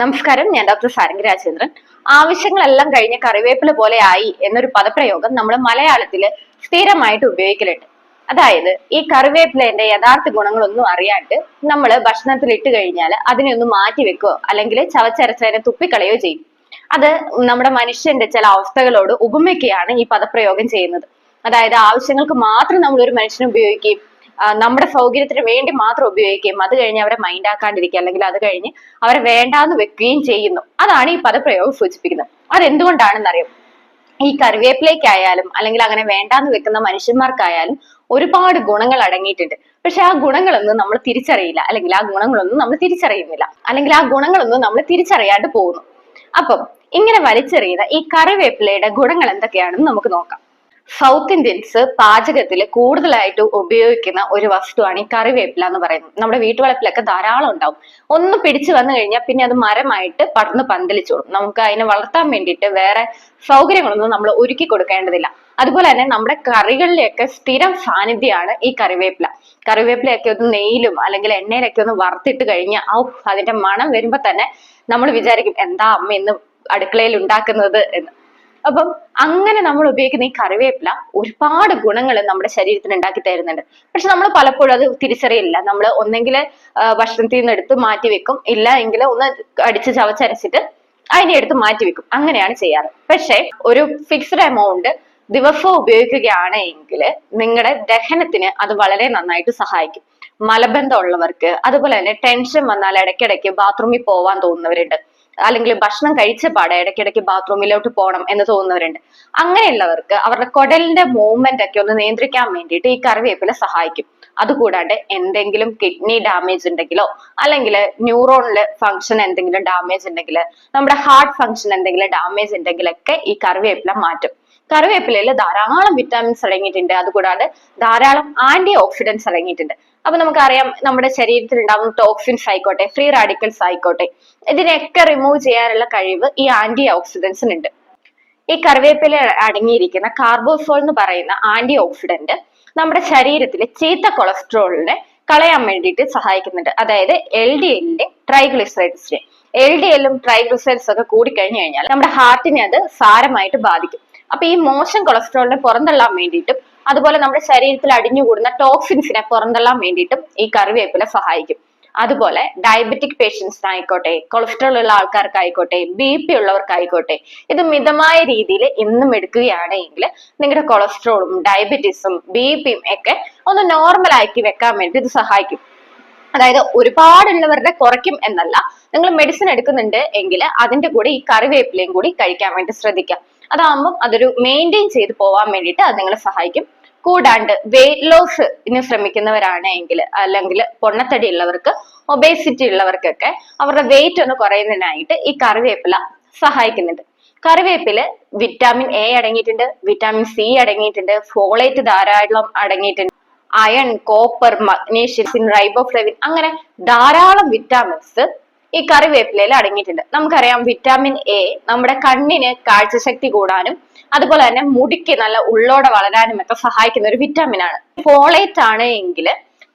നമസ്കാരം ഞാൻ ഡോക്ടർ സാരംഗി രാജേന്ദ്രൻ. ആവശ്യങ്ങളെല്ലാം കഴിഞ്ഞ കറിവേപ്പില പോലെ ആയി എന്നൊരു പദപ്രയോഗം നമ്മൾ മലയാളത്തിൽ സ്ഥിരമായിട്ട് ഉപയോഗിക്കലുണ്ട്. അതായത് ഈ കറിവേപ്പിലേന്റെ യഥാർത്ഥ ഗുണങ്ങളൊന്നും അറിയാണ്ട് നമ്മൾ ഭക്ഷണത്തിൽ ഇട്ട് കഴിഞ്ഞാൽ അതിനെ ഒന്ന് മാറ്റി വെക്കുകയോ അല്ലെങ്കിൽ ചവച്ചരച്ചതിനെ തുപ്പിക്കളയോ ചെയ്യും. അത് നമ്മുടെ മനുഷ്യന്റെ ചില അവസ്ഥകളോട് ഉപമിക്കുകയാണ് ഈ പദപ്രയോഗം ചെയ്യുന്നത്. അതായത് ആവശ്യങ്ങൾക്ക് മാത്രം നമ്മൾ ഒരു മനുഷ്യനെ ഉപയോഗിക്കുകയും നമ്മുടെ സൗകര്യത്തിന് വേണ്ടി മാത്രം ഉപയോഗിക്കുകയും അത് കഴിഞ്ഞ് അവരെ മൈൻഡ് ആക്കാണ്ടിരിക്കുക അല്ലെങ്കിൽ അത് കഴിഞ്ഞ് അവരെ വേണ്ടാന്ന് വെക്കുകയും ചെയ്യുന്നു. അതാണ് ഈ പദപ്രയോഗം സൂചിപ്പിക്കുന്നത്. അതെന്തുകൊണ്ടാണെന്നറിയാം? ഈ കറിവേപ്പിലേക്കായാലും അല്ലെങ്കിൽ അങ്ങനെ വേണ്ടാന്ന് വെക്കുന്ന മനുഷ്യന്മാർക്കായാലും ഒരുപാട് ഗുണങ്ങൾ അടങ്ങിയിട്ടുണ്ട്. പക്ഷെ ആ ഗുണങ്ങളൊന്നും നമ്മൾ തിരിച്ചറിയില്ല. അല്ലെങ്കിൽ ആ ഗുണങ്ങളൊന്നും നമ്മൾ തിരിച്ചറിയുന്നില്ല. അല്ലെങ്കിൽ ആ ഗുണങ്ങളൊന്നും നമ്മൾ തിരിച്ചറിയാണ്ട് പോകുന്നു. അപ്പം ഇങ്ങനെ വലിച്ചെറിയുന്ന ഈ കറിവേപ്പിലയുടെ ഗുണങ്ങൾ എന്തൊക്കെയാണെന്ന് നമുക്ക് നോക്കാം. സൗത്ത് ഇന്ത്യൻസ് പാചകത്തിൽ കൂടുതലായിട്ട് ഉപയോഗിക്കുന്ന ഒരു വസ്തുവാണ് ഈ കറിവേപ്പില എന്ന് പറയുന്നത്. നമ്മുടെ വീട്ടുവളപ്പിലൊക്കെ ധാരാളം ഉണ്ടാവും. ഒന്ന് പിടിച്ചു വന്നു കഴിഞ്ഞാൽ പിന്നെ അത് മരമായിട്ട് പടർന്ന് പന്തലിച്ചോളും. നമുക്ക് അതിനെ വളർത്താൻ വേണ്ടിയിട്ട് വേറെ സൗകര്യങ്ങളൊന്നും നമ്മൾ ഒരുക്കി കൊടുക്കേണ്ടതില്ല. അതുപോലെ തന്നെ നമ്മുടെ കറികളിലെയൊക്കെ സ്ഥിരം സാന്നിധ്യമാണ് ഈ കറിവേപ്പില. കറിവേപ്പിലയൊക്കെ ഒന്ന് നെയ്യിലും അല്ലെങ്കിൽ എണ്ണയിലൊക്കെ ഒന്ന് വറുത്തിട്ട് കഴിഞ്ഞാൽ ഔ അതിന്റെ മണം വരുമ്പോ തന്നെ നമ്മൾ വിചാരിക്കും എന്താ അമ്മ ഇന്ന് അടുക്കളയിൽ ഉണ്ടാക്കുന്നത്? എന്ന്. അപ്പം അങ്ങനെ നമ്മൾ ഉപയോഗിക്കുന്ന ഈ കറിവേപ്പില ഒരുപാട് ഗുണങ്ങൾ നമ്മുടെ ശരീരത്തിന് ഉണ്ടാക്കി തരുന്നുണ്ട്. പക്ഷെ നമ്മൾ പലപ്പോഴും അത് തിരിച്ചറിയില്ല നമ്മൾ ഒന്നെങ്കിൽ ഭക്ഷണത്തിൽ നിന്ന് എടുത്ത് മാറ്റി വെക്കും. ഇല്ല എങ്കിൽ ഒന്ന് അടിച്ച് ചവച്ചരച്ചിട്ട് അതിനെ എടുത്ത് മാറ്റി വെക്കും. അങ്ങനെയാണ് ചെയ്യാറ്. പക്ഷെ ഒരു ഫിക്സ്ഡ് എമൗണ്ട് ദിവസവും ഉപയോഗിക്കുകയാണെങ്കിൽ നിങ്ങളുടെ ദഹനത്തിന് അത് വളരെ നന്നായിട്ട് സഹായിക്കും. മലബന്ധം ഉള്ളവർക്ക് അതുപോലെ തന്നെ ടെൻഷൻ വന്നാൽ ഇടയ്ക്കിടയ്ക്ക് ബാത്റൂമിൽ പോവാൻ തോന്നുന്നവരുണ്ട്. അല്ലെങ്കിൽ ഭക്ഷണം കഴിച്ച പാടെ ഇടയ്ക്കിടയ്ക്ക് ബാത്റൂമിലോട്ട് പോകണം എന്ന് തോന്നുന്നവരുണ്ട്. അങ്ങനെയുള്ളവർക്ക് അവരുടെ കുടലിന്റെ മൂവ്മെന്റ് ഒക്കെ ഒന്ന് നിയന്ത്രിക്കാൻ വേണ്ടിയിട്ട് ഈ കറിവേപ്പില സഹായിക്കും. അതുകൂടാണ്ട് എന്തെങ്കിലും കിഡ്നി ഡാമേജ് ഉണ്ടെങ്കിലോ അല്ലെങ്കിൽ ന്യൂറോണിൽ ഫംഗ്ഷൻ എന്തെങ്കിലും ഡാമേജ് ഉണ്ടെങ്കിൽ നമ്മുടെ ഹാർട്ട് ഫംഗ്ഷൻ എന്തെങ്കിലും ഡാമേജ് ഉണ്ടെങ്കിലൊക്കെ ഈ കറിവേപ്പില മാറ്റും. കറിവേപ്പിലയിൽ ധാരാളം വിറ്റാമിൻസ് അടങ്ങിയിട്ടുണ്ട്. അതുകൂടാതെ ധാരാളം ആന്റി ഓക്സിഡൻസ് അടങ്ങിയിട്ടുണ്ട്. അപ്പൊ നമുക്കറിയാം നമ്മുടെ ശരീരത്തിൽ ഉണ്ടാകുന്ന ടോക്സിൻസ് ആയിക്കോട്ടെ ഫ്രീ റാഡിക്കൽസ് ആയിക്കോട്ടെ ഇതിനെയൊക്കെ റിമൂവ് ചെയ്യാനുള്ള കഴിവ് ഈ ആന്റി ഓക്സിഡൻസിനുണ്ട് ഈ കറിവേപ്പില അടങ്ങിയിരിക്കുന്ന കാർബോസോൾ എന്ന് പറയുന്ന ആന്റി ഓക്സിഡന്റ് നമ്മുടെ ശരീരത്തിലെ ചീത്ത കൊളസ്ട്രോളിനെ കളയാൻ വേണ്ടിയിട്ട് സഹായിക്കുന്നുണ്ട്. അതായത് എൽ ഡി എല്ലിന്റെ ട്രൈഗ്ലിസൈഡ്സിനെ എൽ ഡി എല്ലും ട്രൈഗ്ലിസറൈഡ്സ് ഒക്കെ കൂടിക്കഴിഞ്ഞു കഴിഞ്ഞാൽ നമ്മുടെ ഹാർട്ടിനെ അത് സാരമായിട്ട് ബാധിക്കും. അപ്പൊ ഈ മോശം കൊളസ്ട്രോളിനെ പുറന്തള്ളാൻ വേണ്ടിയിട്ടും അതുപോലെ നമ്മുടെ ശരീരത്തിൽ അടിഞ്ഞുകൂടുന്ന ടോക്സിൻസിനെ പുറന്തള്ളാൻ വേണ്ടിയിട്ടും ഈ കറിവേപ്പില സഹായിക്കും. അതുപോലെ ഡയബറ്റിക് പേഷ്യൻസിനായിക്കോട്ടെ കൊളസ്ട്രോൾ ഉള്ള ആൾക്കാർക്കായിക്കോട്ടെ ബി പി ഉള്ളവർക്കായിക്കോട്ടെ ഇത് മിതമായ രീതിയിൽ എന്നും എടുക്കുകയാണെങ്കിൽ നിങ്ങളുടെ കൊളസ്ട്രോളും ഡയബറ്റീസും ബി പിയും ഒക്കെ ഒന്ന് നോർമൽ ആക്കി വെക്കാൻ വേണ്ടി ഇത് സഹായിക്കും. അതായത് ഒരുപാടുള്ളവരുടെ കുറയ്ക്കും എന്നല്ല നിങ്ങൾ മെഡിസിൻ എടുക്കുന്നുണ്ട് എങ്കിൽ അതിന്റെ കൂടെ ഈ കറിവേപ്പിലയും കൂടി കഴിക്കാൻ വേണ്ടി ശ്രദ്ധിക്കാം. അതാകുമ്പോൾ അതൊരു മെയിന്റെയിൻ ചെയ്ത് പോവാൻ വേണ്ടിയിട്ട് അത് നിങ്ങളെ സഹായിക്കും. കൂടാണ്ട് വെയിറ്റ് ലോസ് ഇന്ന് ശ്രമിക്കുന്നവരാണെങ്കിൽ അല്ലെങ്കിൽ പൊണ്ണത്തടി ഉള്ളവർക്ക് ഒബേസിറ്റി ഉള്ളവർക്കൊക്കെ അവരുടെ വെയിറ്റ് ഒന്ന് കുറയുന്നതിനായിട്ട് ഈ കറിവേപ്പില സഹായിക്കുന്നുണ്ട്. കറിവേപ്പിൽ വിറ്റാമിൻ എ അടങ്ങിയിട്ടുണ്ട് വിറ്റാമിൻ സി അടങ്ങിയിട്ടുണ്ട് ഫോളേറ്റ് ധാരാളം അടങ്ങിയിട്ടുണ്ട് അയൺ കോപ്പർ മഗ്നീഷ്യം റൈബോഫ്ലവിൻ അങ്ങനെ ധാരാളം വിറ്റാമിൻസ് ഈ കറിവേപ്പിലയിൽ അടങ്ങിയിട്ടുണ്ട്. നമുക്കറിയാം വിറ്റാമിൻ എ നമ്മുടെ കണ്ണിന് കാഴ്ചശക്തി കൂടാനും അതുപോലെ തന്നെ മുടിക്ക് നല്ല ഉള്ളോടെ വളരാനും ഒക്കെ സഹായിക്കുന്ന ഒരു വിറ്റാമിൻ ആണ്. ഫോളേറ്റ് ആണ് എങ്കിൽ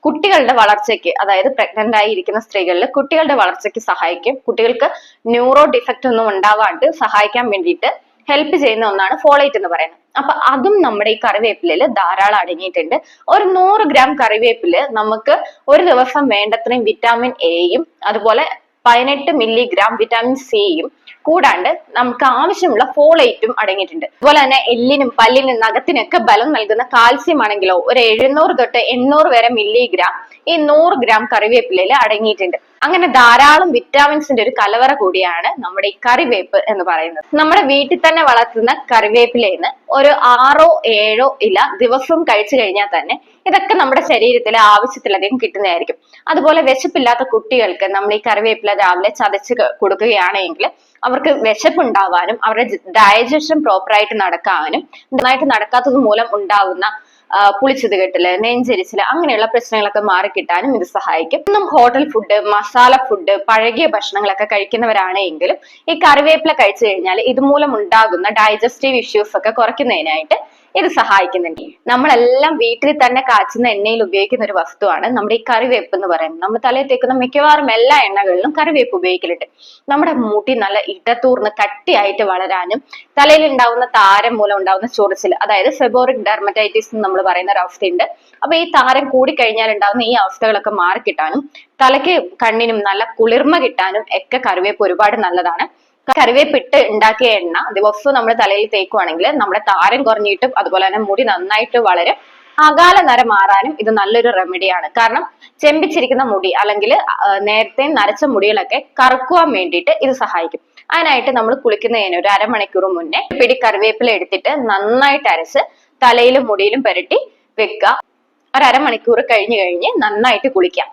കുട്ടികളുടെ വളർച്ചയ്ക്ക് അതായത് പ്രഗ്നന്റ് ആയിരിക്കുന്ന സ്ത്രീകളിൽ കുട്ടികളുടെ വളർച്ചയ്ക്ക് സഹായിക്കും. കുട്ടികൾക്ക് ന്യൂറോ ഡിഫക്റ്റ് ഒന്നും ഉണ്ടാവാണ്ട് സഹായിക്കാൻ വേണ്ടിയിട്ട് ഹെൽപ്പ് ചെയ്യുന്ന ഒന്നാണ് ഫോളേറ്റ് എന്ന് പറയുന്നത്. അപ്പൊ അതും നമ്മുടെ ഈ കറിവേപ്പിലയിൽ ധാരാളം അടങ്ങിയിട്ടുണ്ട്. ഒരു നൂറ് ഗ്രാം കറിവേപ്പിൽ നമുക്ക് ഒരു ദിവസം വേണ്ടത്രയും വിറ്റാമിൻ എയും അതുപോലെ പതിനെട്ട് മില്ലിഗ്രാം വിറ്റാമിൻ സിയും കൂടാണ്ട് നമുക്ക് ആവശ്യമുള്ള ഫോളേറ്റും അടങ്ങിയിട്ടുണ്ട്. അതുപോലെ തന്നെ എല്ലിനും പല്ലിനും നഖത്തിനൊക്കെ ബലം നൽകുന്ന കാൽസ്യം ആണെങ്കിലോ ഒരു എഴുന്നൂറ് തൊട്ട് എണ്ണൂറ് വരെ മില്ലിഗ്രാം ഈ നൂറ് ഗ്രാം കറിവേപ്പിലയിൽ അടങ്ങിയിട്ടുണ്ട്. അങ്ങനെ ധാരാളം വിറ്റാമിൻസിന്റെ ഒരു കലവറ കൂടിയാണ് നമ്മുടെ ഈ കറിവേപ്പ് എന്ന് പറയുന്നത്. നമ്മുടെ വീട്ടിൽ തന്നെ വളർത്തുന്ന കറിവേപ്പിലേന്ന് ഒരു ആറോ ഏഴോ ഇല ദിവസവും കഴിച്ചു കഴിഞ്ഞാൽ തന്നെ ഇതൊക്കെ നമ്മുടെ ശരീരത്തിലെ ആവശ്യത്തിലധികം കിട്ടുന്നതായിരിക്കും. അതുപോലെ വിശപ്പില്ലാത്ത കുട്ടികൾക്ക് നമ്മൾ ഈ കറിവേപ്പില രാവിലെ ചതച്ച് കൊടുക്കുകയാണെങ്കിൽ അവർക്ക് വിശപ്പുണ്ടാവാനും അവരുടെ ഡയജഷൻ പ്രോപ്പറായിട്ട് നടക്കാനും നന്നായിട്ട് നടക്കാത്തത് മൂലം ഉണ്ടാവുന്ന പുളിച്ചത് കെട്ടൽ നെഞ്ചരിച്ചിൽ അങ്ങനെയുള്ള പ്രശ്നങ്ങളൊക്കെ മാറിക്കിട്ടാനും ഇത് സഹായിക്കും. ഇന്നും ഹോട്ടൽ ഫുഡ് മസാല ഫുഡ് പഴകിയ ഭക്ഷണങ്ങളൊക്കെ കഴിക്കുന്നവരാണ് എങ്കിലും ഈ കറിവേപ്പില കഴിച്ചു കഴിഞ്ഞാൽ ഇതുമൂലം ഉണ്ടാകുന്ന ഡൈജസ്റ്റീവ് ഇഷ്യൂസ് ഒക്കെ കുറയ്ക്കുന്നതിനായിട്ട് ഇത് സഹായിക്കുന്നുണ്ട് നമ്മളെല്ലാം വീട്ടിൽ തന്നെ കാച്ചുന്ന എണ്ണയിൽ ഉപയോഗിക്കുന്ന ഒരു വസ്തുവാണ് നമ്മുടെ ഈ കറിവേപ്പ് എന്ന് പറയുന്നത്. നമ്മൾ തലയിൽ തേക്കുന്ന മിക്കവാറും എല്ലാ എണ്ണകളിലും കറിവേപ്പ് ഉപയോഗിക്കലുണ്ട്. നമ്മുടെ മുടി നല്ല ഇടത്തൂർന്ന് കട്ടിയായിട്ട് വളരാനും തലയിൽ ഉണ്ടാവുന്ന താരം മൂലം ഉണ്ടാവുന്ന ചൊറിച്ചിൽ അതായത് സെബോറിക് ഡെർമറ്റൈറ്റിസ് എന്ന് നമ്മൾ പറയുന്ന ഒരു അവസ്ഥയുണ്ട്. അപ്പൊ ഈ താരം കൂടിക്കഴിഞ്ഞാൽ ഉണ്ടാവുന്ന ഈ അവസ്ഥകളൊക്കെ മാറിക്കിട്ടാനും തലയ്ക്ക് കണ്ണിനും നല്ല കുളിർമ കിട്ടാനും ഒക്കെ കറിവേപ്പ് ഒരുപാട് നല്ലതാണ്. കറിവേപ്പിട്ട് ഉണ്ടാക്കിയ എണ്ണ ദിവസവും നമ്മൾ തലയിൽ തേക്കുവാണെങ്കിൽ നമ്മുടെ താരൻ കുറഞ്ഞിട്ടും അതുപോലെ തന്നെ മുടി നന്നായിട്ട് വളരും. അകാല നര മാറാനും ഇത് നല്ലൊരു റെമഡിയാണ് കാരണം ചെമ്പിച്ചിരിക്കുന്ന മുടി അല്ലെങ്കിൽ നേരത്തെ നരച്ച മുടികളൊക്കെ കറുക്കുവാൻ വേണ്ടിയിട്ട് ഇത് സഹായിക്കും. അതിനായിട്ട് നമ്മൾ കുളിക്കുന്നതിന് ഒരു അരമണിക്കൂർ മുന്നേ പിടി കറിവേപ്പില എടുത്തിട്ട് നന്നായിട്ട് അരച്ച് തലയിലും മുടിയിലും പുരട്ടി വെക്കുക. ഒരു അരമണിക്കൂർ കഴിഞ്ഞു കഴിഞ്ഞ് നന്നായിട്ട് കുളിക്കാം.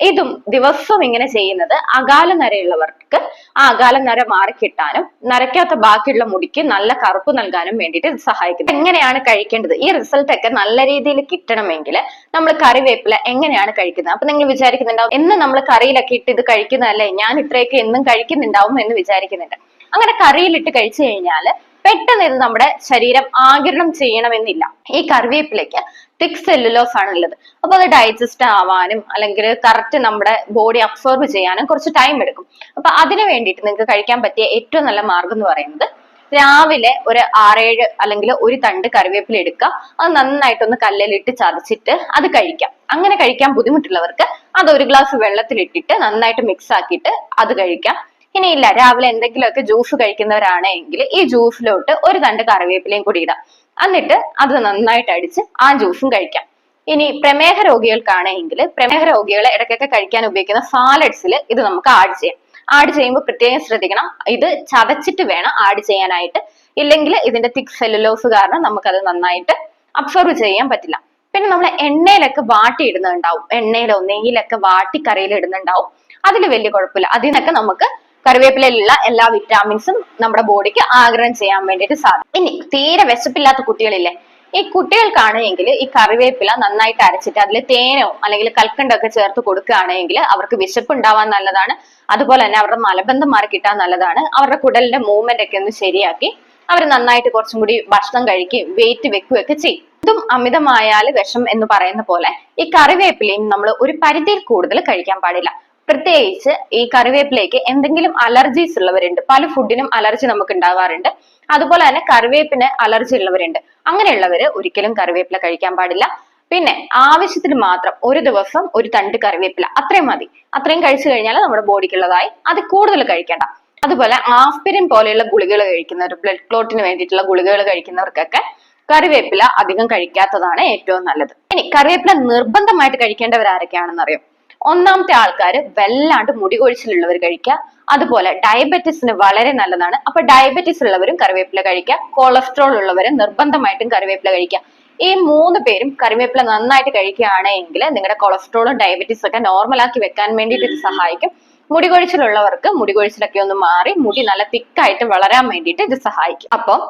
ഇതും ദിവസവും ഇങ്ങനെ ചെയ്യുന്നത് അകാല നരയുള്ളവർക്ക് ആ അകാല നര മാറിക്കിട്ടാനും നരയ്ക്കാത്ത ബാക്കിയുള്ള മുടിക്ക് നല്ല കറുപ്പ് നൽകാനും വേണ്ടിയിട്ട് ഇത് സഹായിക്കും എങ്ങനെയാണ് കഴിക്കേണ്ടത്? ഈ റിസൾട്ട് ഒക്കെ നല്ല രീതിയിൽ കിട്ടണമെങ്കിൽ നമ്മൾ കറിവേപ്പില എങ്ങനെയാണ് കഴിക്കുന്നത്? അപ്പൊ നിങ്ങൾ വിചാരിക്കുന്നുണ്ടാവും എന്ന് നമ്മൾ കറിയിലൊക്കെ ഇട്ട് ഇത് കഴിക്കുന്നതല്ലേ? ഞാൻ ഇത്രയൊക്കെ എന്നും കഴിക്കുന്നുണ്ടാവും എന്ന് വിചാരിക്കുന്നുണ്ട്. അങ്ങനെ കറിയിലിട്ട് കഴിച്ചു കഴിഞ്ഞാൽ പെട്ടെന്ന് ഇത് നമ്മുടെ ശരീരം ആഗിരണം ചെയ്യണമെന്നില്ല. ഈ കറിവേപ്പിലേക്ക് തിക് സെല്ലുലോസ് ആണ് ഉള്ളത്. അപ്പൊ അത് ഡൈജസ്റ്റ് ആവാനും അല്ലെങ്കിൽ കറക്റ്റ് നമ്മുടെ ബോഡി അബ്സോർബ് ചെയ്യാനും കുറച്ച് ടൈം എടുക്കും. അപ്പൊ അതിന് വേണ്ടിയിട്ട് നിങ്ങൾക്ക് കഴിക്കാൻ പറ്റിയ ഏറ്റവും നല്ല മാർഗം എന്ന് പറയുന്നത് രാവിലെ ഒരു ആറേഴ് അല്ലെങ്കിൽ ഒരു തണ്ട് കറിവേപ്പില എടുക്കുക. അത് നന്നായിട്ടൊന്ന് കല്ലിലിട്ട് ചതച്ചിട്ട് അത് കഴിക്കാം. അങ്ങനെ കഴിക്കാൻ ബുദ്ധിമുട്ടുള്ളവർക്ക് അത് ഒരു ഗ്ലാസ് വെള്ളത്തിൽ ഇട്ടിട്ട് നന്നായിട്ട് മിക്സ് ആക്കിയിട്ട് അത് കഴിക്കാം. ഇനിയില്ല രാവിലെ എന്തെങ്കിലുമൊക്കെ ജ്യൂസ് കഴിക്കുന്നവരാണ് എങ്കിൽ ഈ ജ്യൂസിലോട്ട് ഒരു തണ്ട് കറിവേപ്പിലയും കൂടി ഇടാം. എന്നിട്ട് അത് നന്നായിട്ട് അടിച്ച് ആ ജ്യൂസും കഴിക്കാം. ഇനി പ്രമേഹ രോഗികൾക്കാണെങ്കിൽ പ്രമേഹ രോഗികളെ ഇടയ്ക്കൊക്കെ കഴിക്കാൻ ഉപയോഗിക്കുന്ന സാലഡ്സിൽ ഇത് നമുക്ക് ആഡ് ചെയ്യാം. ആഡ് ചെയ്യുമ്പോൾ പ്രത്യേകം ശ്രദ്ധിക്കണം. ഇത് ചതച്ചിട്ട് വേണം ആഡ് ചെയ്യാനായിട്ട്. ഇല്ലെങ്കിൽ ഇതിന്റെ തിക് സെല്ലുലോസ് കാരണം നമുക്കത് നന്നായിട്ട് അബ്സോർവ് ചെയ്യാൻ പറ്റില്ല. പിന്നെ നമ്മൾ എണ്ണയിലൊക്കെ വാട്ടി ഇടുന്നുണ്ടാവും എണ്ണയിലോ നെയ്യിലൊക്കെ വാട്ടി കറിയിൽ ഇടുന്നുണ്ടാവും. അതിൽ വലിയ കുഴപ്പമില്ല. അതിനൊക്കെ നമുക്ക് കറിവേപ്പിലയിലുള്ള എല്ലാ വിറ്റാമിൻസും നമ്മുടെ ബോഡിക്ക് ആഗ്രഹം ചെയ്യാൻ വേണ്ടിയിട്ട് സാധിക്കും. ഇനി തീരെ വിശപ്പില്ലാത്ത കുട്ടികളില്ലേ? ഈ കുട്ടികൾക്കാണെങ്കിൽ ഈ കറിവേപ്പില നന്നായിട്ട് അരച്ചിട്ട് അതിൽ തേനോ അല്ലെങ്കിൽ കൽക്കണ്ടോ ഒക്കെ ചേർത്ത് കൊടുക്കുകയാണെങ്കിൽ അവർക്ക് വിശപ്പ് ഉണ്ടാവാൻ നല്ലതാണ്. അതുപോലെ തന്നെ അവരുടെ മലബന്ധം മാറി കിട്ടാൻ നല്ലതാണ്. അവരുടെ കുടലിന്റെ മൂവ്മെന്റ് ഒക്കെ ഒന്ന് ശരിയാക്കി അവർ നന്നായിട്ട് കുറച്ചും കൂടി ഭക്ഷണം കഴിക്കുകയും വെയിറ്റ് വെക്കുകയൊക്കെ ചെയ്യും. ഇതും അമിതമായാൽ വിഷം എന്ന് പറയുന്ന പോലെ ഈ കറിവേപ്പിലയും നമ്മൾ ഒരു പരിധിയിൽ കൂടുതൽ കഴിക്കാൻ പാടില്ല. പ്രത്യേകിച്ച് ഈ കറിവേപ്പിലേക്ക് എന്തെങ്കിലും അലർജീസ് ഉള്ളവരുണ്ട്. പല ഫുഡിനും അലർജി നമുക്ക് ഉണ്ടാവാറുണ്ട് അതുപോലെ തന്നെ കറിവേപ്പിന് അലർജി ഉള്ളവരുണ്ട്. അങ്ങനെയുള്ളവര് ഒരിക്കലും കറിവേപ്പില കഴിക്കാൻ പാടില്ല. പിന്നെ ആവശ്യത്തിന് മാത്രം ഒരു ദിവസം ഒരു തണ്ട് കറിവേപ്പില. അത്രയും മതി. അത്രയും കഴിച്ചു കഴിഞ്ഞാൽ നമ്മുടെ ബോഡിക്കുള്ളതായി. അത് കൂടുതൽ കഴിക്കേണ്ട. അതുപോലെ ആസ്പിരിൻ പോലെയുള്ള ഗുളികകൾ കഴിക്കുന്നവർ ബ്ലഡ് ക്ലോട്ടിന് വേണ്ടിയിട്ടുള്ള ഗുളികകൾ കഴിക്കുന്നവർക്കൊക്കെ കറിവേപ്പില അധികം കഴിക്കാത്തതാണ് ഏറ്റവും നല്ലത്. ഇനി കറിവേപ്പില നിർബന്ധമായിട്ട് കഴിക്കേണ്ടവർ ആരൊക്കെയാണെന്ന് അറിയാം ഒന്നാമത്തെ ആൾക്കാർ വല്ലാണ്ട് മുടി കൊഴിച്ചിലുള്ളവർ കഴിക്കുക. അതുപോലെ ഡയബറ്റീസിന് വളരെ നല്ലതാണ്. അപ്പൊ ഡയബറ്റീസ് ഉള്ളവരും കറിവേപ്പില കഴിക്കുക. കൊളസ്ട്രോൾ ഉള്ളവരും നിർബന്ധമായിട്ടും കറിവേപ്പില കഴിക്കുക. ഈ മൂന്ന് പേരും കറിവേപ്പില നന്നായിട്ട് കഴിക്കുകയാണെങ്കിൽ നിങ്ങളുടെ കൊളസ്ട്രോളും ഡയബറ്റീസും ഒക്കെ നോർമലാക്കി വെക്കാൻ വേണ്ടിയിട്ട് ഇത് സഹായിക്കും. മുടി കൊഴിച്ചിലുള്ളവർക്ക് മുടി കൊഴിച്ചിലൊക്കെ ഒന്ന് മാറി മുടി നല്ല തിക്കായിട്ട് വളരാൻ വേണ്ടിയിട്ട് ഇത് സഹായിക്കും. അപ്പം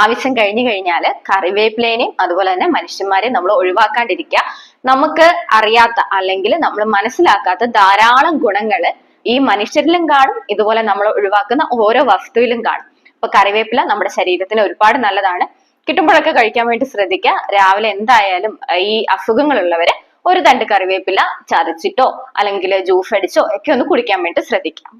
ആവശ്യം കഴിഞ്ഞു കഴിഞ്ഞാൽ കറിവേപ്പിലേനെയും അതുപോലെ തന്നെ മനുഷ്യന്മാരെയും നമ്മൾ ഒഴിവാക്കാണ്ടിരിക്കുക. നമുക്ക് അറിയാത്ത അല്ലെങ്കിൽ നമ്മൾ മനസ്സിലാക്കാത്ത ധാരാളം ഗുണങ്ങൾ ഈ മനുഷ്യരിലും കാണും. ഇതുപോലെ നമ്മൾ ഒഴിവാക്കുന്ന ഓരോ വസ്തുവിലും കാണും. അപ്പൊ കറിവേപ്പില നമ്മുടെ ശരീരത്തിന് ഒരുപാട് നല്ലതാണ്. കിട്ടുമ്പോഴൊക്കെ കഴിക്കാൻ വേണ്ടി ശ്രദ്ധിക്കുക. രാവിലെ എന്തായാലും ഈ അസുഖങ്ങളുള്ളവര് ഒരു തണ്ട് കറിവേപ്പില ചതച്ചിട്ടോ അല്ലെങ്കിൽ ജ്യൂസ് അടിച്ചോ ഒക്കെ ഒന്ന് കുടിക്കാൻ വേണ്ടി ശ്രദ്ധിക്കാം.